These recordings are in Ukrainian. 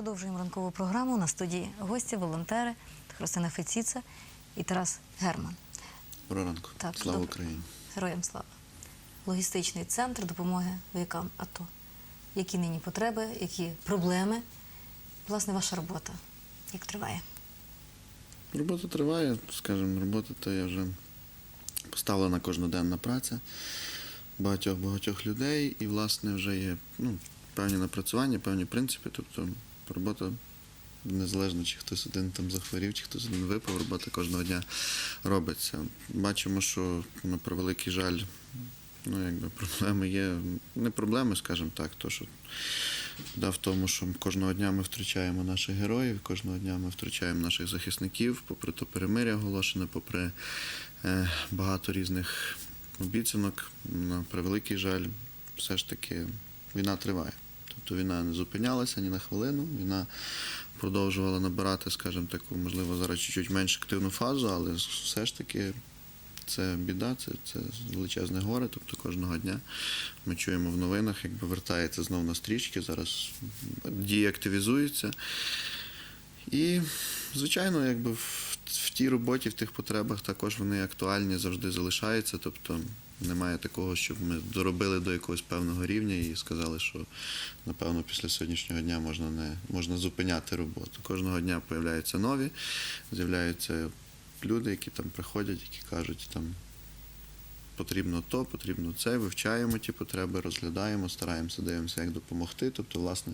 Продовжуємо ранкову програму на студії гості, волонтери Христина Феціца і Тарас Герман. Доброго ранку. Так, Слава добре. Україні. Героям слава. Логістичний центр допомоги воякам АТО. Які нині потреби, які проблеми? Власне, ваша робота. Як триває? Робота триває, скажімо, робота то є вже поставлена кожноденна праця багатьох-багатьох людей, і, власне, вже є ну, певні напрацювання, певні принципи. Тобто робота незалежно, чи хтось один там захворів, чи хтось один випав, робота кожного дня робиться. Бачимо, що на превеликий жаль, ну якби проблеми є. Не проблеми, скажімо так, то що Біда в тому, що кожного дня ми втрачаємо наших героїв, кожного дня ми втрачаємо наших захисників, попри то перемиря оголошене, попри е, багато різних обіцянок. На превеликий жаль, все ж таки війна триває. Тобто війна не зупинялася ні на хвилину, війна продовжувала набирати, скажімо, таку, можливо, зараз чуть-чуть менш активну фазу, але все ж таки це біда, це, це величезне горе. Тобто кожного дня ми чуємо в новинах, якби вертається знову на стрічки, зараз дії активізуються. І, звичайно, якби в, в тій роботі, в тих потребах також вони актуальні завжди залишаються. Тобто немає такого, щоб ми доробили до якогось певного рівня і сказали, що напевно після сьогоднішнього дня можна не можна зупиняти роботу. Кожного дня появляються нові, з'являються люди, які там приходять, які кажуть, там потрібно то, потрібно це, вивчаємо ті потреби, розглядаємо, стараємося, дивимося, як допомогти. Тобто, власне,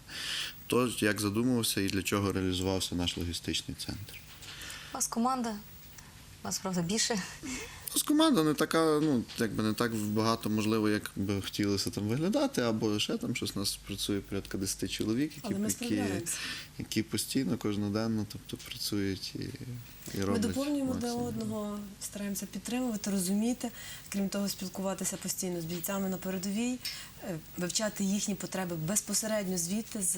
то, як задумувався і для чого реалізувався наш логістичний центр. У вас команда, вас, правда, більше. Ось команда не така, ну якби не так багато, можливо, як би хотілося там виглядати, або ще там щось у нас працює порядка 10 чоловік, які, Але ми які, справляємося. які постійно, кожноденно, тобто працюють і, і Ми доповнюємо максимум. одного, стараємося підтримувати, розуміти, крім того, спілкуватися постійно з бійцями на передовій, е, вивчати їхні потреби безпосередньо звідти з,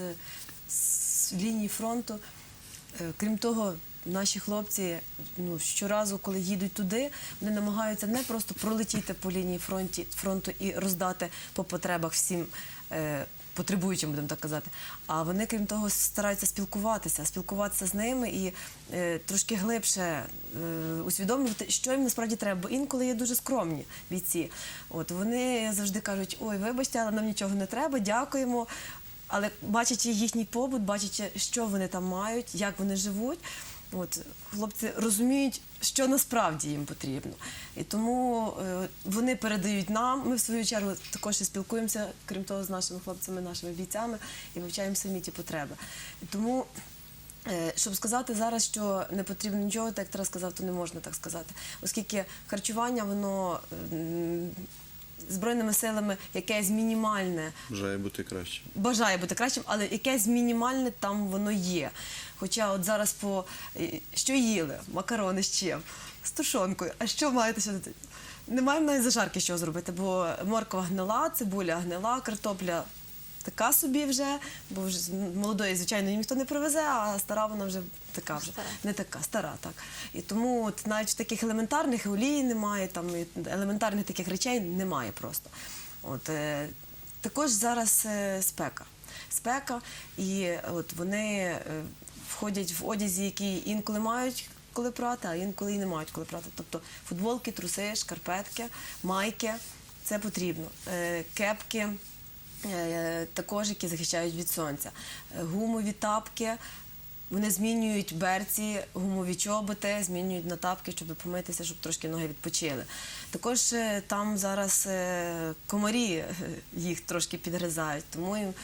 з лінії фронту. Е, Крім того, наші хлопці ну, щоразу, коли їдуть туди, вони намагаються не просто пролетіти по лінії фронті, фронту і роздати по потребах всім. е, Потребуючим, будемо так казати, а вони, крім того, стараються спілкуватися, спілкуватися з ними і е, трошки глибше е, усвідомлювати, що їм насправді треба. Бо інколи є дуже скромні бійці. От вони завжди кажуть: ой, вибачте, але нам нічого не треба, дякуємо. Але бачачи їхній побут, бачачи, що вони там мають, як вони живуть, от хлопці розуміють, що насправді їм потрібно. І тому е, вони передають нам. Ми в свою чергу також і спілкуємося, крім того, з нашими хлопцями, нашими бійцями, і вивчаємо самі ті потреби. І тому. е, Щоб сказати зараз, що не потрібно нічого, так як Тарас сказав, то не можна так сказати, оскільки харчування воно м, збройними силами якесь мінімальне Бажає бути краще. бажає бути кращим, але якесь мінімальне там воно є. Хоча от зараз по е, що їли? Макарони з чим? З тушонкою. А що маєте ще? Не маємо навіть зажарки що зробити, бо морква гнила, цибуля гнила, картопля така собі вже, бо вже молодої, звичайно, ніхто не привезе, а стара вона вже така вже Стара. не така, стара, так. І тому от навіть таких елементарних олії немає, там елементарних таких речей немає просто. От, е, також зараз е, спека. Спека, і от вони е, входять в одязі, які інколи мають коли прати, а інколи і не мають коли прати. Тобто футболки, труси, шкарпетки, майки це потрібно. Е, кепки е, також, які захищають від сонця. Е, Гумові тапки. Вони змінюють берці, гумові чоботи, змінюють на тапки, щоб помитися, щоб трошки ноги відпочили. Також там зараз комарі їх трошки підгризають, тому їм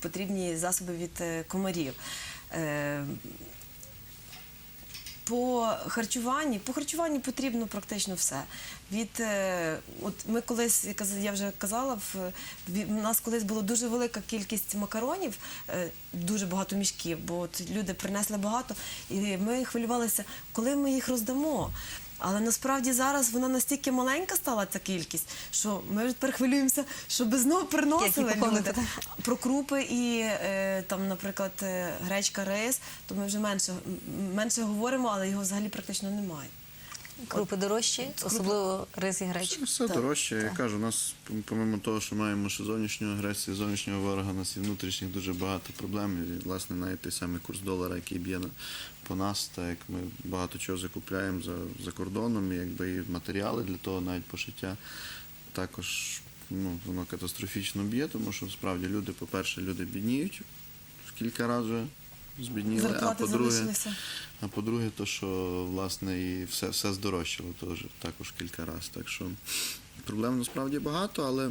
потрібні засоби від комарів. Е, по харчуванні, по харчуванні потрібно практично все. Від е, от ми колись, я вже казала, в нас колись була дуже велика кількість макаронів, е, дуже багато мішків, бо от люди принесли багато, і ми хвилювалися, коли ми їх роздамо. Але насправді зараз вона настільки маленька стала ця кількість, що ми вже тепер хвилюємося, щоб знову приносили люди. Про крупи і е, там, наприклад, е, гречка, рис, то ми вже менше, менше говоримо, але його взагалі практично немає. Крупи дорожчі, особливо рис і гречка. Все, Так, дорожче. Я кажу, у нас, помимо того, що маємо ще зовнішню агресію, зовнішнього ворога, у нас і внутрішніх дуже багато проблем. І, власне, навіть той самий курс долара, який б'є на, по нас, так як ми багато чого закупляємо за, за кордоном, і якби і матеріали для того, навіть пошиття, також ну, воно катастрофічно б'є, тому що справді люди, по-перше, люди бідніють в кілька разів збідніли, а по-друге. А по-друге, то що власне і все, все здорожчало теж також кілька разів. Так що проблем насправді багато, але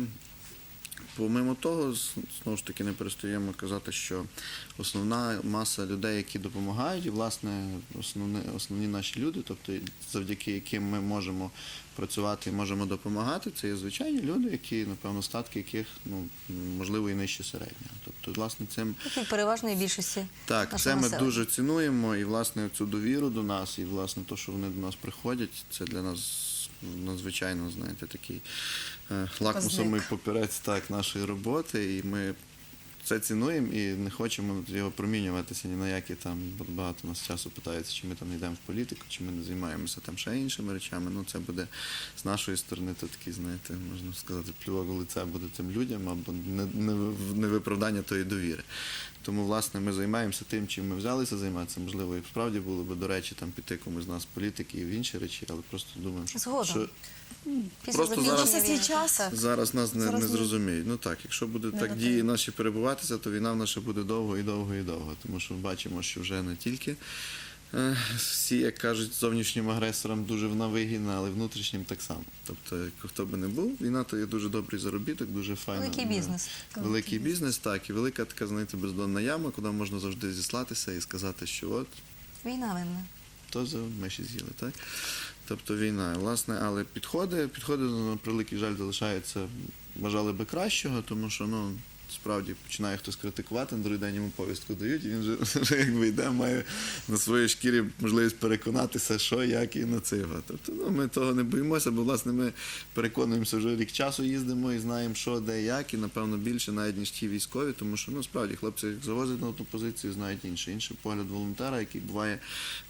помимо того, знову ж таки не перестаємо казати, що основна маса людей, які допомагають, і власне основні, основні наші люди, тобто завдяки яким ми можемо працювати і можемо допомагати, це є звичайні люди, які, напевно, статки яких ну можливо і нижче середнього. Тобто, власне, цим переважної більшості. так, це ми населення. дуже цінуємо, і власне цю довіру до нас, і власне те, що вони до нас приходять, це для нас надзвичайно, знаєте, такий е, лакмусовий папірець так, нашої роботи. І ми це цінуємо і не хочемо його промінюватися ні на які там бо багато нас часу питаються, чи ми там йдемо в політику, чи ми не займаємося там ще іншими речами. Ну це буде з нашої сторони, то такий, знаєте, можна сказати, плювок у лице буде тим людям або не, не, не виправдання тої довіри. Тому, власне, ми займаємося тим, чим ми взялися займатися. Можливо, і справді було би, до речі, там піти комусь з нас політики і в інші речі, але просто думаємо, Згодом. що Після Просто закінчення зараз- війни. Зараз нас не, Зараз не ні. зрозуміють. Ну так, якщо буде Не так дії наші перебуватися, то війна в наша буде довго і довго і довго. Тому що бачимо, що вже не тільки всі, як кажуть, зовнішнім агресорам дуже вона вигідна, але внутрішнім так само. Тобто, хто би не був, війна то є дуже добрий заробіток, дуже файна. Великий ну, бізнес. Великий бізнес, так, і велика така, знаєте, бездонна яма, куди можна завжди зіслатися і сказати, що от Війна винна. то за миші з'їли, так? Тобто війна, власне, але підходи, підходи на превеликий жаль залишаються, бажали би кращого, тому що ну. Справді починає хтось критикувати, на другий день йому повістку дають, і він вже, вже якби йде, має на своїй шкірі можливість переконатися, що, як і на цього. Тобто ну, ми того не боїмося, бо власне ми переконуємося, вже рік часу їздимо і знаємо, що, де, як, і напевно більше навіть ніж ті військові, тому що ну справді хлопці як завозять на одну позицію, знають інше. Інший погляд волонтера, який буває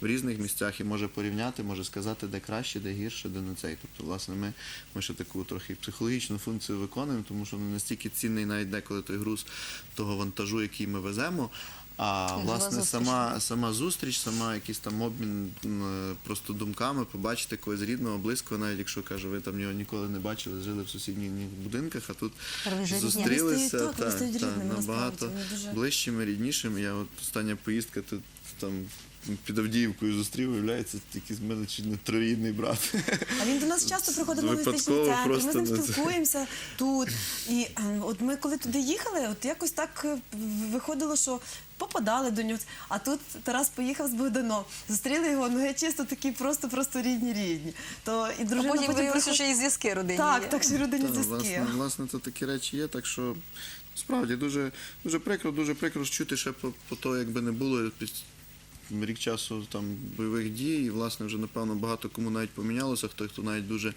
в різних місцях і може порівняти, може сказати, де краще, де гірше, де не цей. Тобто, власне, ми, ми ще таку трохи психологічну функцію виконуємо, тому що не настільки цінний навіть деколи груз того вантажу, який ми веземо. А власне сама, сама зустріч, сама якийсь там обмін просто думками, побачити когось рідного, близького, навіть якщо каже, ви там його ніколи не бачили, жили в сусідніх будинках, а тут рідні. Вони зустрілися стають так, та, та, рідними, набагато ближчими, ріднішими. Я от остання поїздка тут там під Авдіївкою зустрів, виявляється, якийсь в мене чи не троюрідний брат. А він до нас часто приходить на логістичний центр. Ми з ним спілкуємося тут. І е, от ми коли туди їхали, от якось так е, виходило, що попадали до нього. А тут Тарас поїхав з Богданом. Зустріли його, ноги чисто такі просто, просто рідні рідні. То і А дружина потім виявилося, що і зв'язки родинні. Так, є. так що родинні Та, зв'язки. власне, власне, то такі речі є, так що справді дуже, дуже прикро, дуже прикро чути ще по, по то, якби не було під рік часу там бойових дій, і власне вже напевно багато кому навіть помінялося, хто хто навіть дуже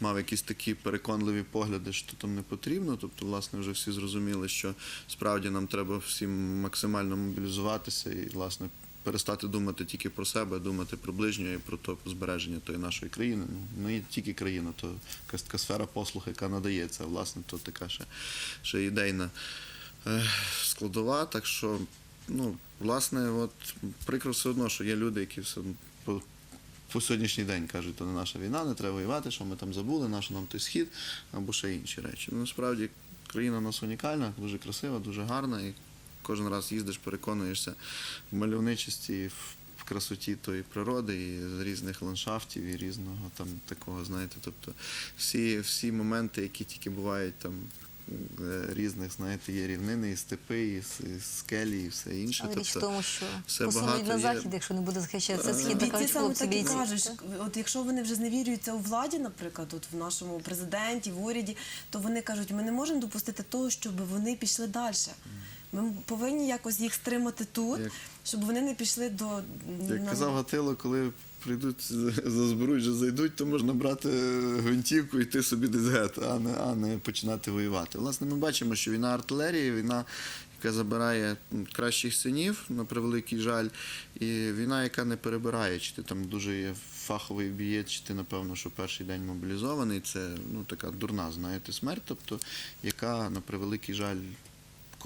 мав якісь такі переконливі погляди, що там не потрібно. Тобто, власне, вже всі зрозуміли, що справді нам треба всім максимально мобілізуватися і, власне, перестати думати тільки про себе, думати про ближнього і про то збереження тої нашої країни. Ну, не тільки країна, то якась така сфера послуг, яка надається, власне, то така ще, ще ідейна е, складова. Так що, ну, власне, от прикро все одно, що є люди, які все по, по сьогоднішній день кажуть, то не наша війна, не треба воювати, що ми там забули, наш нам той схід або ще інші речі. Ну, насправді країна у нас унікальна, дуже красива, дуже гарна. І кожен раз їздиш, переконуєшся в мальовничості, в красоті тої природи, і різних ландшафтів, і різного там такого, знаєте, тобто всі, всі моменти, які тільки бувають там. Е, Різних, знаєте, є рівнини, і степи, і, скелі, і все інше. Але річ в тобто, тому, що все посунуть на захід, якщо не буде захищатися Е, схід, Бійці саме так і кажеш. кажуть. От якщо вони вже зневірюються у владі, наприклад, от в нашому президенті, в уряді, то вони кажуть, ми не можемо допустити того, щоб вони пішли далі. Ми повинні якось їх стримати тут, Як- щоб вони не пішли до Як на- казав Гатило, коли прийдуть зазберують, вже зайдуть, то можна брати гвинтівку і йти собі десь гет, а не, а не починати воювати. Власне, ми бачимо, що війна артилерії, війна яка забирає м, кращих синів, на превеликий жаль, і війна, яка не перебирає, чи ти там дуже є фаховий бієць, чи ти, напевно, що перший день мобілізований, це ну, така дурна, знаєте, смерть, тобто, яка на превеликий жаль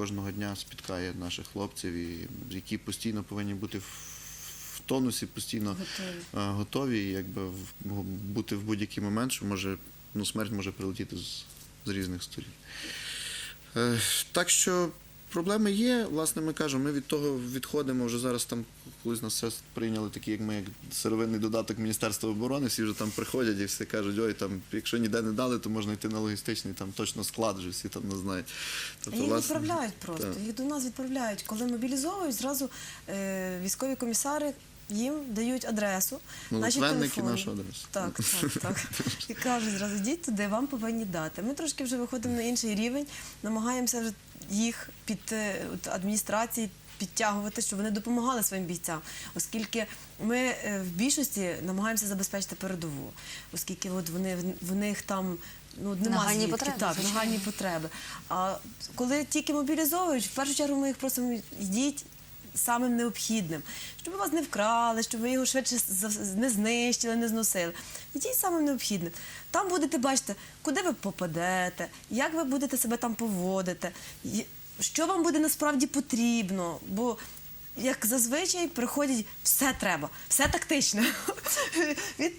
кожного дня спіткає наших хлопців, і які постійно повинні бути в, тонусі, постійно Готові. е, готові, і якби бути в будь-який момент, що може, ну, смерть може прилетіти з, з різних сторін. Е, Так що проблеми є. Власне, ми кажемо, ми від того відходимо вже зараз там, колись нас все прийняли такі, як ми, як сировинний додаток Міністерства оборони, всі вже там приходять і всі кажуть, ой, там, якщо ніде не дали, то можна йти на логістичний, там точно склад вже всі там не знають. Тобто, Їх власне, відправляють просто. так. Їх до нас відправляють. Коли мобілізовують, зразу е, військові комісари їм дають адресу. наші Молитвенники телефони. нашу адресу. Так, так, так. І кажуть зразу, йдіть туди, вам повинні дати. Ми трошки вже виходимо на інший рівень, намагаємося вже їх під е, адміністрації підтягувати, щоб вони допомагали своїм бійцям, оскільки ми е, в більшості намагаємося забезпечити передову, оскільки от вони в них там. Ну, немає Нагальні звідки. потреби, так, нагальні потреби. А коли тільки мобілізовують, в першу чергу ми їх просимо йдіть самим необхідним, щоб вас не вкрали, щоб ви його швидше не знищили, не зносили. Дітей самим необхідним. Там будете бачити, куди ви попадете, як ви будете себе там поводити, що вам буде насправді потрібно. Бо як зазвичай приходять все треба, все тактичне. Від,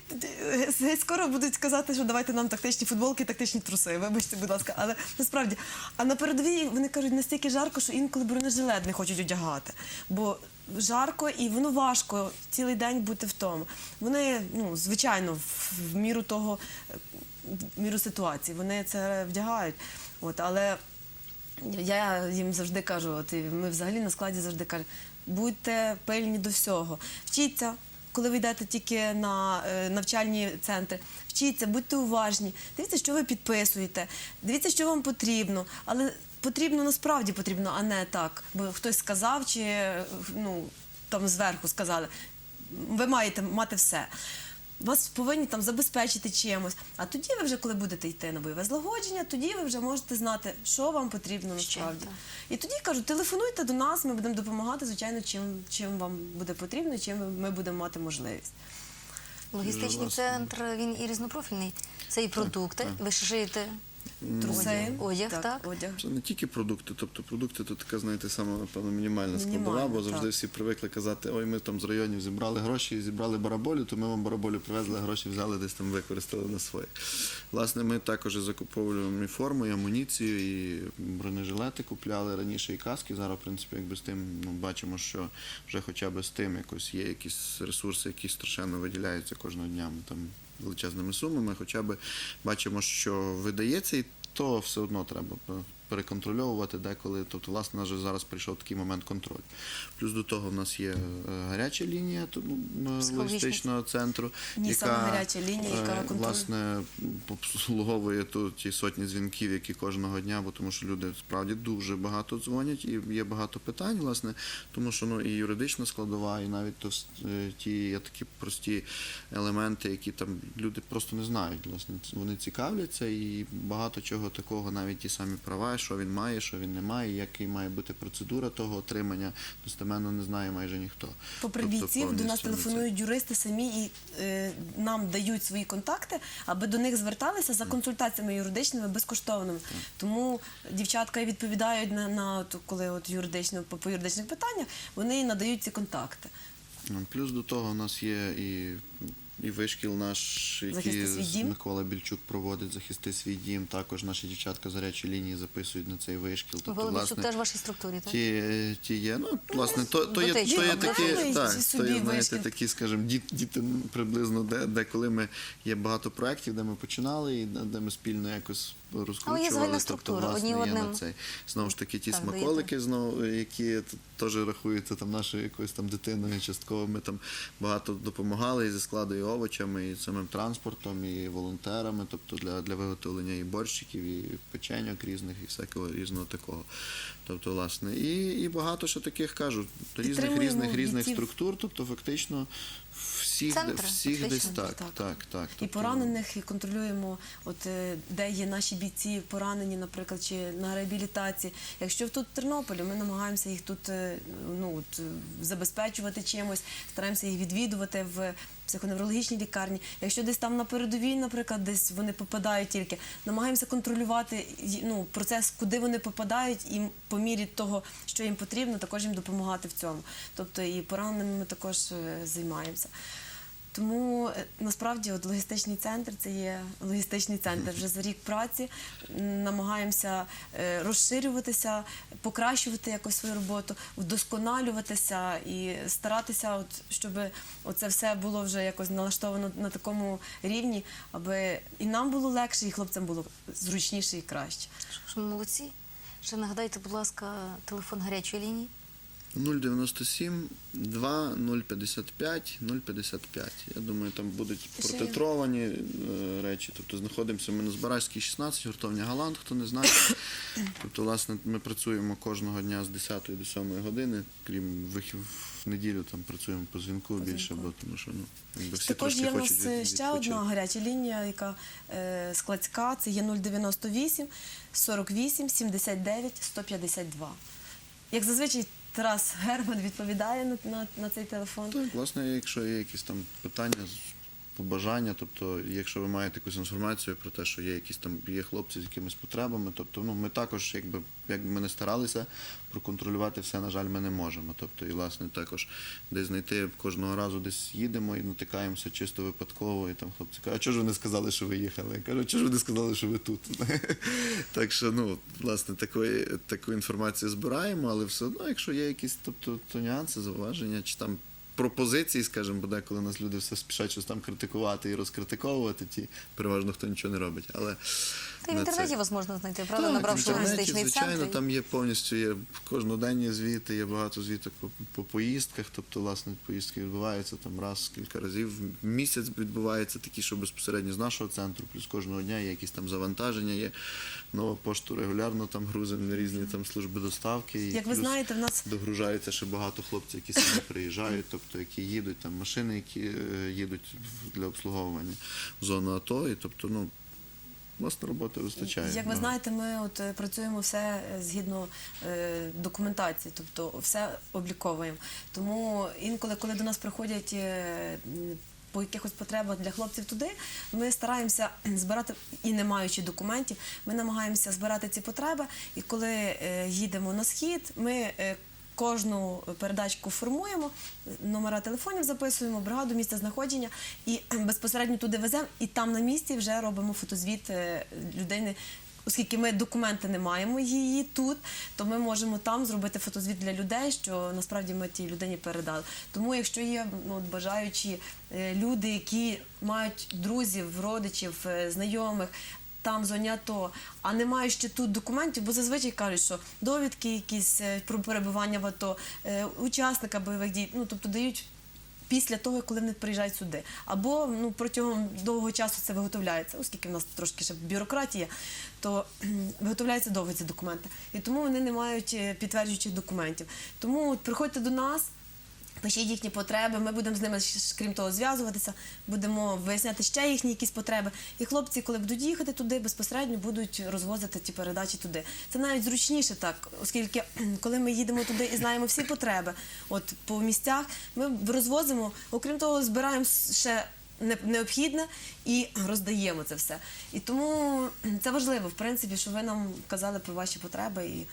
скоро будуть сказати, що давайте нам тактичні футболки, тактичні труси. Вибачте, будь ласка, але насправді. А на передовій вони кажуть настільки жарко, що інколи бронежилет не хочуть одягати. Бо жарко і воно важко цілий день бути в тому. Вони, ну, звичайно, в, міру того, е, в міру ситуації, вони це вдягають. От, але я їм завжди кажу, от ми взагалі на складі завжди кажемо, будьте пильні до всього. Вчіться, коли ви йдете тільки на е, навчальні центри, вчіться, будьте уважні, дивіться, що ви підписуєте, дивіться, що вам потрібно. Але потрібно насправді потрібно, а не так. Бо хтось сказав, чи е, ну, там зверху сказали, ви маєте мати все. Вас повинні там забезпечити чимось. А тоді ви вже, коли будете йти на бойове злагодження, тоді ви вже можете знати, що вам потрібно насправді. І тоді кажуть, телефонуйте до нас, ми будемо допомагати, звичайно, чим, чим вам буде потрібно, чим ми будемо мати можливість. Логістичний центр він і різнопрофільний. Це і продукти. Ви шиєте Труси, одяг, так? одяг. Це не тільки продукти, тобто продукти то така, знаєте, саме напевно мінімальна складова, бо завжди так. всі привикли казати, ой, ми там з районів зібрали гроші, зібрали бараболю, то ми вам бараболю привезли, гроші взяли десь там використали на своє. Власне, ми також закуповуємо і форму, і амуніцію, і бронежилети купляли раніше, і каски. Зараз, в принципі, якби з тим ну, бачимо, що вже хоча б з тим якось є якісь ресурси, які страшенно виділяються кожного дня. Ми там величезними сумами, хоча б бачимо, що видається, і то все одно треба переконтрольовувати деколи. Тобто, власне, у нас же зараз прийшов такий момент контролю. Плюс до того в нас є е, гаряча лінія логістичного центру, Ні, яка лінія, яка е, власне обслуговує тут ті сотні дзвінків, які кожного дня, бо тому що люди справді дуже багато дзвонять і є багато питань, власне, тому що ну і юридична складова, і навіть то, е, ті є такі прості елементи, які там люди просто не знають. Власне, вони цікавляться, і багато чого такого, навіть ті самі права, що він має, що він не має, який має бути процедура того отримання, достеменно не знає майже ніхто. Попри Тобто бійців, до нас телефонують юристи самі і е, нам дають свої контакти, аби до них зверталися за консультаціями юридичними безкоштовними. Тому дівчатка і відповідають на, на от, коли от юридично по, по юридичних питаннях, вони надають ці контакти. Ну, Плюс до того у нас є і, і вишкіл наш, який. Микола Більчук проводить захисти свій дім. Також наші дівчатка з гарячої лінії записують на цей вишкіл. Тобто, Голубчук теж в вашій структурі, так? Ті, ті є, ну, власне, то, то, є, то є такі, так, то є, знаєте, такі, скажімо, діти, діти приблизно, де, де коли ми є багато проєктів, де ми починали і де ми спільно якось розкручували. загальна тобто, власне, одні є одним. на цей. Знову ж таки, ті Так, смаколики, знову, які теж рахуються там нашою якоюсь там дитиною частково. Ми там багато допомагали і зі складу і овочами, і самим транспортом, і волонтерами, тобто для, для виготовлення і борщиків, і печеньок різних, і всякого різного такого. Тобто, власне, і, і багато що таких кажу, різних різних різних структур, тобто фактично. Всіх, Центри всіх десь так, так. так, так. І Тобто, поранених, і контролюємо, от е, де є наші бійці поранені, наприклад, чи на реабілітації. Якщо тут в Тернополі, ми намагаємося їх тут е, ну, от, е, забезпечувати чимось, стараємося їх відвідувати в психоневрологічній лікарні. Якщо десь там на передовій, наприклад, десь вони попадають тільки, намагаємося контролювати ну, процес, куди вони попадають, і по мірі того, що їм потрібно, також їм допомагати в цьому. Тобто і пораненими ми також займаємося. Тому е, насправді от логістичний центр це є логістичний центр вже за рік праці. Намагаємося е, розширюватися, покращувати якось свою роботу, вдосконалюватися і старатися, от, щоб це все було вже якось налаштовано на такому рівні, аби і нам було легше, і хлопцям було зручніше і краще. Що молодці. Ще нагадайте, будь ласка, телефон гарячої лінії. 097 2 055 055. Я думаю, там будуть протитровані е, речі. Тобто знаходимося ми на Збаразькій 16, гуртовня Галант, хто не знає. Тобто, власне, ми працюємо кожного дня з 10 до 7 години, крім вихів в неділю там працюємо по дзвінку більше, бо тому що ну, якби всі Також трошки є в хочуть нас від- е, ще відпочити. одна гаряча лінія, яка е, складська, це є 098 48 79 152. Як зазвичай Тарас Герман відповідає на, на, на цей телефон. Так, власне, якщо є якісь там питання, побажання, тобто, якщо ви маєте якусь інформацію про те, що є якісь там є хлопці з якимись потребами, тобто ну ми також, якби якби ми не старалися проконтролювати все, на жаль, ми не можемо. Тобто, і власне також десь знайти кожного разу десь їдемо і натикаємося чисто випадково, і там хлопці кажуть, а чого ж ви не сказали, що ви їхали? Я кажу, чого ж ви не сказали, що ви тут? так що, ну, власне, такої, таку інформацію збираємо, але все одно, якщо є якісь тобто, то нюанси, зауваження, чи там пропозиції, скажімо, бо деколи нас люди все спішать щось там критикувати і розкритиковувати, ті переважно хто нічого не робить. Але Та й в інтернеті вас можна знайти, правда, Так, набравши логістичний звичайно, там є повністю є кожноденні звіти, є багато звіток по, по поїздках. Тобто, власне, поїздки відбуваються там раз, кілька разів в місяць відбуваються такі, що безпосередньо з нашого центру, плюс кожного дня є якісь там завантаження, є нова пошту регулярно там грузимо на різні там служби доставки. І Як ви плюс знаєте, в нас Догружається ще багато хлопців, які самі приїжджають, тобто які їдуть, там машини, які е, їдуть для обслуговування в зону АТО, і тобто, ну, власне, роботи вистачає. Як ви знаєте, ми от е, працюємо все е, згідно е, документації, тобто все обліковуємо. Тому інколи, коли до нас приходять е, по якихось потребах для хлопців туди, ми стараємося збирати і не маючи документів, ми намагаємося збирати ці потреби. І коли е, їдемо на схід, ми е, Кожну передачку формуємо, номера телефонів записуємо, бригаду місця знаходження і безпосередньо туди веземо, і там на місці вже робимо фотозвіт е, людини. Оскільки ми документи не маємо її тут, то ми можемо там зробити фотозвіт для людей, що насправді ми тій людині передали. Тому, якщо є ну, бажаючі е, люди, які мають друзів, родичів, е, знайомих. Там в а не мають ще тут документів, бо зазвичай кажуть, що довідки якісь е, про перебування в АТО, е, учасника бойових дій, ну тобто дають після того, коли вони приїжджають сюди. Або ну, протягом довгого часу це виготовляється, оскільки в нас трошки ще бюрократія, то виготовляються довго ці документи. І тому вони не мають е, підтверджуючих документів. Тому от, приходьте до нас. Пишіть їхні потреби, ми будемо з ними крім того зв'язуватися, будемо виясняти ще їхні якісь потреби. І хлопці, коли будуть їхати туди, безпосередньо будуть розвозити ті передачі туди. Це навіть зручніше так, оскільки коли ми їдемо туди і знаємо всі потреби, от по місцях, ми розвозимо, окрім того, збираємо ще необхідне і роздаємо це все. І тому це важливо, в принципі, що ви нам казали про ваші потреби і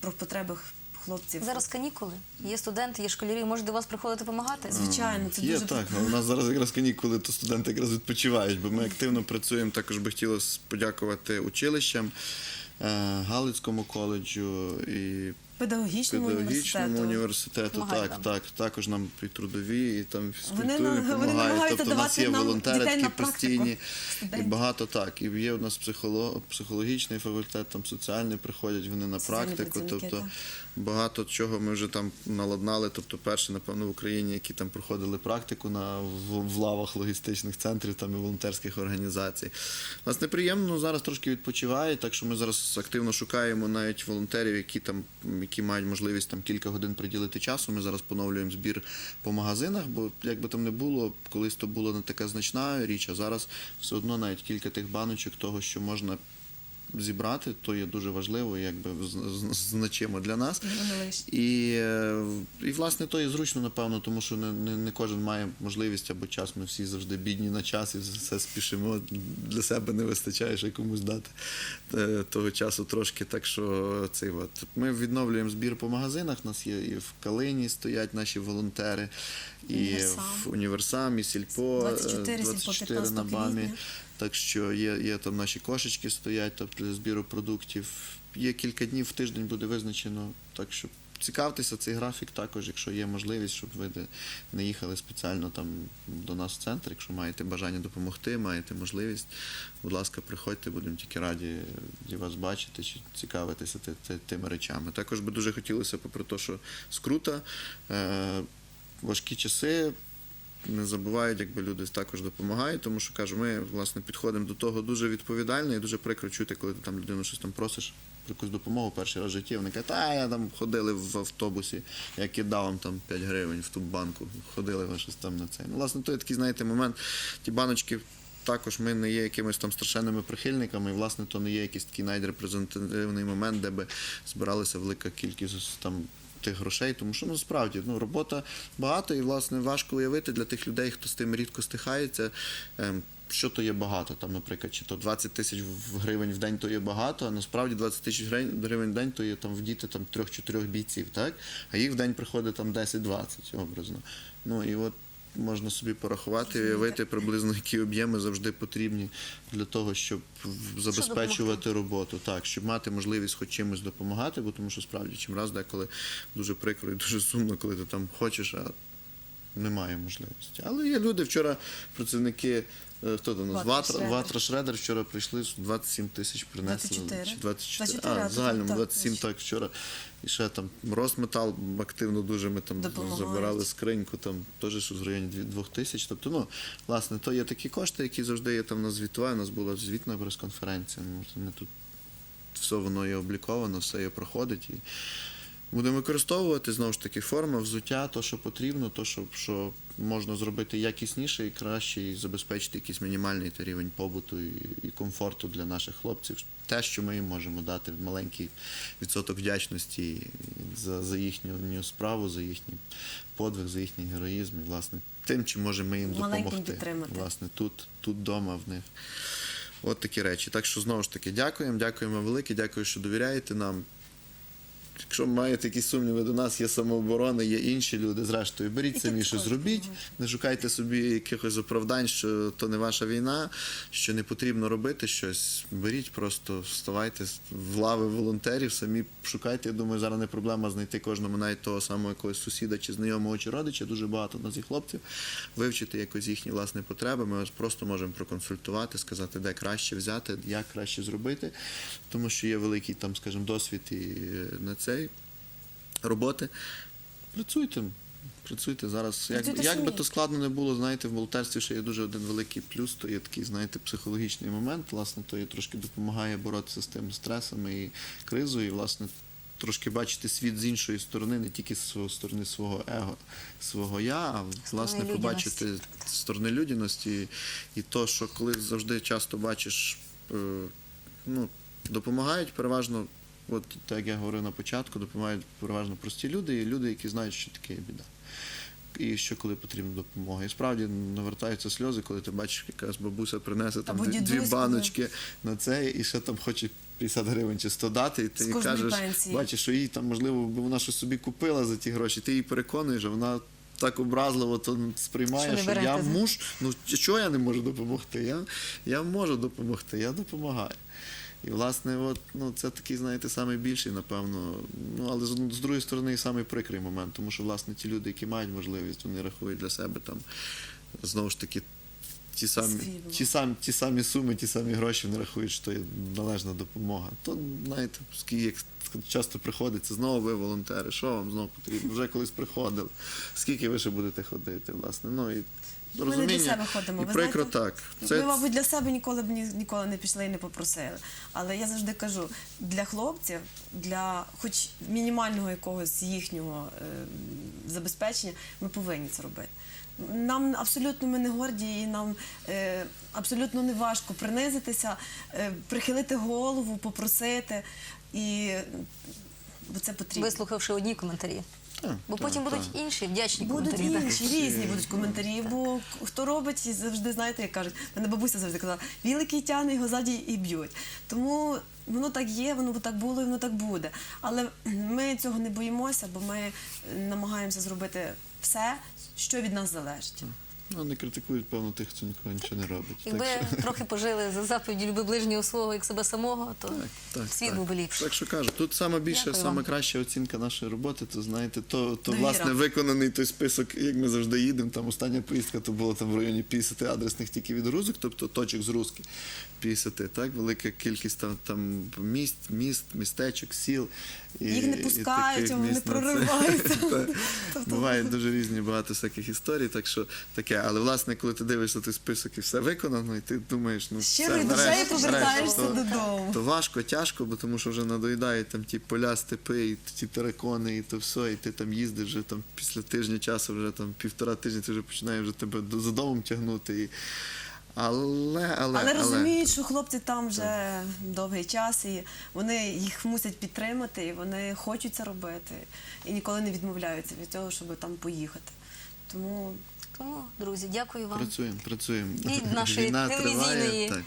про потреби хлопців. Зараз канікули, є студенти, є школярі, можуть до вас приходити допомагати. Звичайно, це Є дуже так, у нас зараз якраз канікули, то студенти якраз відпочивають, бо ми активно працюємо. Також би хотілося подякувати училищам, е, Галицькому коледжу і педагогічному, педагогічному університету. університету. Так, вам. так, також нам і трудові, і там фізкультурі вони допомагають. Тобто у нас є волонтери такі постійні, і багато так. І є у нас психоло, психологічний факультет, там соціальний приходять вони на Соціальні практику. Тобто так. багато чого ми вже там наладнали. Тобто, перші, напевно, в Україні, які там проходили практику на в, в лавах логістичних центрів там і волонтерських організацій. Нас неприємно зараз трошки відпочивають, так що ми зараз активно шукаємо навіть волонтерів, які там які мають можливість там кілька годин приділити часу. Ми зараз поновлюємо збір по магазинах, бо як би там не було, колись то була не така значна річ, а зараз все одно навіть кілька тих баночок того, що можна зібрати, то є дуже важливо, якби значимо для нас. І, е, і власне то і зручно, напевно, тому що не, не, не кожен має можливість або час. Ми всі завжди бідні на час і все спішимо. Для себе не вистачає ще комусь дати е, того часу трошки. Так що цей от. Ми відновлюємо збір по магазинах. У нас є і в Калині стоять наші волонтери, і Універсам. в універсамі, Сільпо, е, 24, Сільпо на БАМі. квітня. Так що є, є там наші кошечки стоять, тобто для збіру продуктів. Є кілька днів в тиждень буде визначено. Так що цікавтеся цей графік також, якщо є можливість, щоб ви не їхали спеціально там до нас в центр. Якщо маєте бажання допомогти, маєте можливість, будь ласка, приходьте, будемо тільки раді вас бачити чи цікавитися ти- ти- тими речами. Також би дуже хотілося, попри те, що скрута, е, важкі часи не забувають, якби люди також допомагають, тому що кажу, ми власне підходимо до того дуже відповідально і дуже прикро чути, коли ти там людину щось там просиш про якусь допомогу перший раз в житті. Вони кажуть, а я там ходили в автобусі, я кидав вам там 5 гривень в ту банку, ходили ви щось там на це. Ну, власне, то є такий, знаєте, момент. Ті баночки. Також ми не є якимись там страшенними прихильниками, і власне то не є якийсь такий найрепрезентативний момент, де би збиралася велика кількість там тих грошей, тому що ну справді ну робота багато і власне важко уявити для тих людей, хто з тим рідко стихається. ем, Що то є багато, там, наприклад, чи то 20 тисяч гривень в день то є багато, а насправді 20 тисяч гривень в день то є там в діти там трьох-чотирьох бійців, так? А їх в день приходить там 10-20 образно. Ну і от можна собі порахувати і уявити приблизно, які об'єми завжди потрібні для того, щоб забезпечувати роботу, так, щоб мати можливість хоч чимось допомагати, бо тому що справді чим раз деколи дуже прикро і дуже сумно, коли ти там хочеш, а немає можливості. Але є люди вчора, працівники. е, Хто у нас? Ватра Ватра, Шредер. Вчора прийшли, 27 тисяч принесли. 24. 24. 24, а, в загальному так, 27 точно. так вчора. І ще там Росметал активно дуже ми там забирали скриньку, там теж щось в районі 2 тисяч. Тобто, ну, власне, то є такі кошти, які завжди є там на звітуває. У нас була звітна прес-конференція. Ну, Ми тут все воно є обліковано, все є проходить. І будемо використовувати знову ж таки форма, взуття, то, що потрібно, то, що, що можна зробити якісніше і краще, і забезпечити якийсь мінімальний та рівень побуту і, і комфорту для наших хлопців. Те, що ми їм можемо дати маленький відсоток вдячності за, за їхню справу, за їхній подвиг, за їхній героїзм, і власне тим, чим можемо ми їм допомогти. підтримати. Власне, тут, тут вдома в них. От такі речі. Так що знову ж таки дякуємо, дякуємо велике, дякую, що довіряєте нам. Якщо маєте якісь сумніви до нас, є самооборона, є інші люди. Зрештою, беріть самі схоже, зробіть, не шукайте собі якихось оправдань, що то не ваша війна, що не потрібно робити щось. Беріть, просто вставайте в лави волонтерів, самі шукайте. Я думаю, зараз не проблема знайти кожному навіть того самого якогось сусіда чи знайомого чи родича. Дуже багато нас є хлопців. Вивчити якось їхні власні потреби. Ми просто можемо проконсультувати, сказати, де краще взяти, як краще зробити, тому що є великий там, скажімо, досвід і е, на цей роботи. Працюйте. Працюйте зараз. Як, як би то складно не було, знаєте, в волонтерстві ще є дуже один великий плюс, то є такий, знаєте, психологічний момент. Власне, то є трошки допомагає боротися з тими стресами і кризою, і, власне, трошки бачити світ з іншої сторони, не тільки з сторони свого его, свого я, а власне побачити з сторони людяності. І, і то, що коли завжди часто бачиш, е, ну, допомагають переважно, от так як я говорив на початку, допомагають переважно прості люди і люди, які знають, що таке біда. І що коли потрібна допомога. І справді навертаються сльози, коли ти бачиш, якась бабуся принесе там дві, дві баночки на це, і ще там хоче 50 гривень чи 100 дати, і ти кажеш, пенсії. бачиш, що їй там, можливо, би вона щось собі купила за ті гроші, ти її переконуєш, а вона так образливо то сприймає, Що що, я мушу, ну чого я не можу допомогти? Я, я можу допомогти, я допомагаю. І, власне, от, ну, це такий, знаєте, найбільший, напевно. Ну, але з, з другої сторони, і самий прикрий момент, тому що, власне, ті люди, які мають можливість, вони рахують для себе там, знову ж таки, ті самі, ті, самі, ті самі суми, ті самі гроші вони рахують, що є належна допомога. То, знаєте, як часто приходиться, знову ви волонтери, що вам знову потрібно? Вже колись приходили. Скільки ви ще будете ходити, власне? Ну, і Ми не для себе ходимо. І ви прикро знаєте, так. Ми, мабуть, для себе ніколи б ні, ніколи не пішли і не попросили. Але я завжди кажу, для хлопців, для хоч мінімального якогось їхнього е, забезпечення, ми повинні це робити. Нам абсолютно ми не горді, і нам е, абсолютно не важко принизитися, е, прихилити голову, попросити. І бо це потрібно. Вислухавши одні коментарі. Так, Бо так, потім так. будуть інші вдячні Будуть коментарі. так. інші, різні будуть коментарі, бо хто робить, і завжди знаєте, як кажуть, мене бабуся завжди казала, великий тяне, його ззаді і б'ють. Тому воно так є, воно так було і воно так буде. Але ми цього не боїмося, бо ми намагаємося зробити все, що від нас залежить. Ну, не критикують, певно, тих, хто нікого нічого не робить. Якби Так що- трохи пожили за заповіддю люби ближнього свого як себе самого, то Так, так, світ так. був би ліпший. Так що кажу, тут саме більше, саме краща оцінка нашої роботи, то знаєте, то, то Довіра. власне виконаний той список, як ми завжди їдемо. Там остання поїздка то було там в районі 50 адресних тільки відгрузок, тобто точок згрузки 50, так, велика кількість там, там міст, міст, містечок, сіл. І, Їх не пускають, вони прориваються. Буває дуже різні багато всяких історій, так що таке. Але власне, коли ти дивишся той список і все виконано, і ти думаєш, ну Щирою все, душею повертаєшся додому. то важко, тяжко, бо тому що вже надоїдають там ті поля, степи, і ті теракони, і то все, і ти там їздиш вже там після тижня часу, вже там півтора тижня, ти вже починає вже тебе за домом тягнути. І... Але, але, Але розуміють, що хлопці там вже довгий час, і вони їх мусять підтримати, і вони хочуть це робити, і ніколи не відмовляються від того, щоб там поїхати. Тому Тому, друзі, дякую вам працюємо, працюємо. і нашої Війна телевізійної триває, так.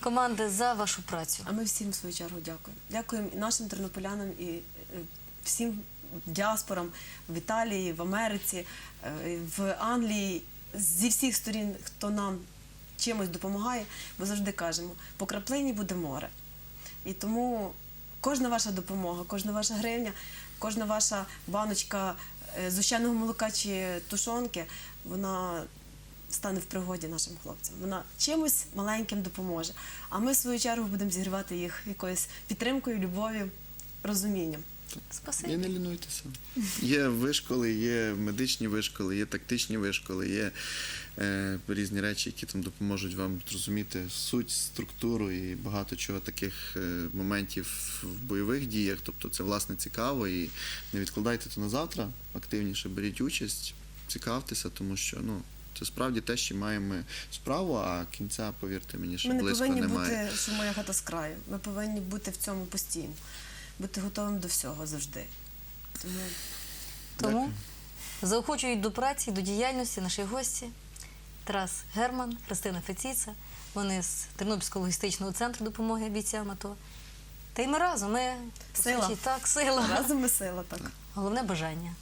команди за вашу працю. А ми всім в свою чергу дякуємо. Дякуємо і нашим тернополянам, і е, всім діаспорам в Італії, в Америці, е, в Англії, зі всіх сторін, хто нам чимось допомагає, бо завжди кажемо, по краплині буде море. І тому кожна ваша допомога, кожна ваша гривня, кожна ваша баночка е, зущеного молока чи тушонки, вона стане в пригоді нашим хлопцям. Вона чимось маленьким допоможе. А ми, в свою чергу, будемо зігрівати їх якоюсь підтримкою, любов'ю, розумінням. Спасибі. І не лінуйтеся. Є вишколи, є медичні вишколи, є тактичні вишколи, є е, різні речі, які там допоможуть вам зрозуміти суть, структуру і багато чого таких е, моментів в бойових діях. Тобто це власне цікаво і не відкладайте то на завтра, активніше беріть участь, цікавтеся, тому що ну. Це справді те, що маємо справу, а кінця, повірте мені, що Ми не близько повинні немає. бути, що моя хата з краю. Ми повинні бути в цьому постійно, бути готовим до всього завжди. Тому Тому заохочують до праці, до діяльності наші гості Тарас Герман, Христина Феціца. Вони з Тернопільського логістичного центру допомоги бійцям АТО. Та й ми разом. Ми Сила. так, сила. разом ми сила так. Головне бажання.